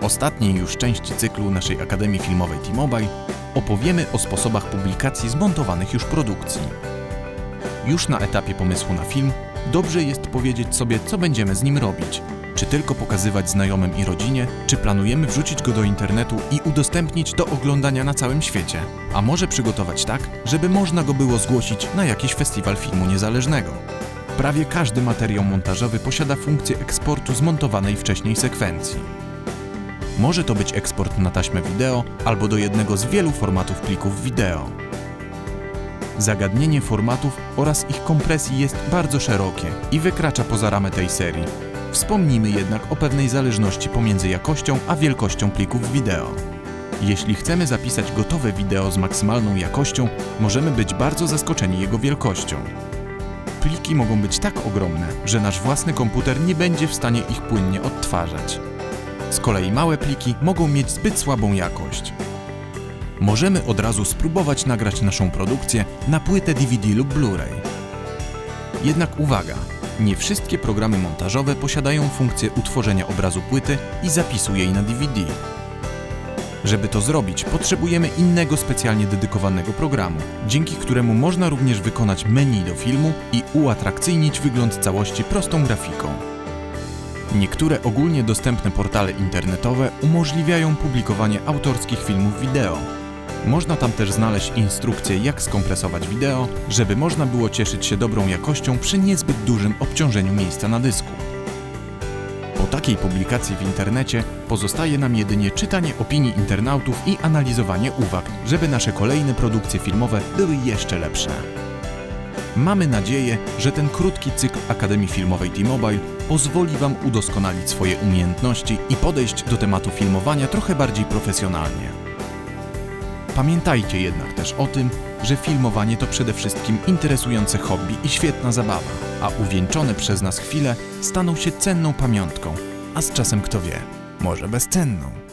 Ostatniej już części cyklu naszej Akademii Filmowej T-Mobile opowiemy o sposobach publikacji zmontowanych już produkcji. Już na etapie pomysłu na film dobrze jest powiedzieć sobie, co będziemy z nim robić. Czy tylko pokazywać znajomym i rodzinie, czy planujemy wrzucić go do internetu i udostępnić do oglądania na całym świecie? A może przygotować tak, żeby można go było zgłosić na jakiś festiwal filmu niezależnego? Prawie każdy materiał montażowy posiada funkcję eksportu zmontowanej wcześniej sekwencji. Może to być eksport na taśmę wideo albo do jednego z wielu formatów plików wideo. Zagadnienie formatów oraz ich kompresji jest bardzo szerokie i wykracza poza ramę tej serii. Wspomnijmy jednak o pewnej zależności pomiędzy jakością a wielkością plików wideo. Jeśli chcemy zapisać gotowe wideo z maksymalną jakością, możemy być bardzo zaskoczeni jego wielkością. Pliki mogą być tak ogromne, że nasz własny komputer nie będzie w stanie ich płynnie odtwarzać. Z kolei małe pliki mogą mieć zbyt słabą jakość. Możemy od razu spróbować nagrać naszą produkcję na płytę DVD lub Blu-ray. Jednak uwaga, nie wszystkie programy montażowe posiadają funkcję utworzenia obrazu płyty i zapisu jej na DVD. Żeby to zrobić, potrzebujemy innego specjalnie dedykowanego programu, dzięki któremu można również wykonać menu do filmu i uatrakcyjnić wygląd całości prostą grafiką. Niektóre ogólnie dostępne portale internetowe umożliwiają publikowanie autorskich filmów wideo. Można tam też znaleźć instrukcje, jak skompresować wideo, żeby można było cieszyć się dobrą jakością przy niezbyt dużym obciążeniu miejsca na dysku. Po takiej publikacji w internecie pozostaje nam jedynie czytanie opinii internautów i analizowanie uwag, żeby nasze kolejne produkcje filmowe były jeszcze lepsze. Mamy nadzieję, że ten krótki cykl Akademii Filmowej T-Mobile pozwoli Wam udoskonalić swoje umiejętności i podejść do tematu filmowania trochę bardziej profesjonalnie. Pamiętajcie jednak też o tym, że filmowanie to przede wszystkim interesujące hobby i świetna zabawa, a uwieńczone przez nas chwile staną się cenną pamiątką, a z czasem kto wie, może bezcenną.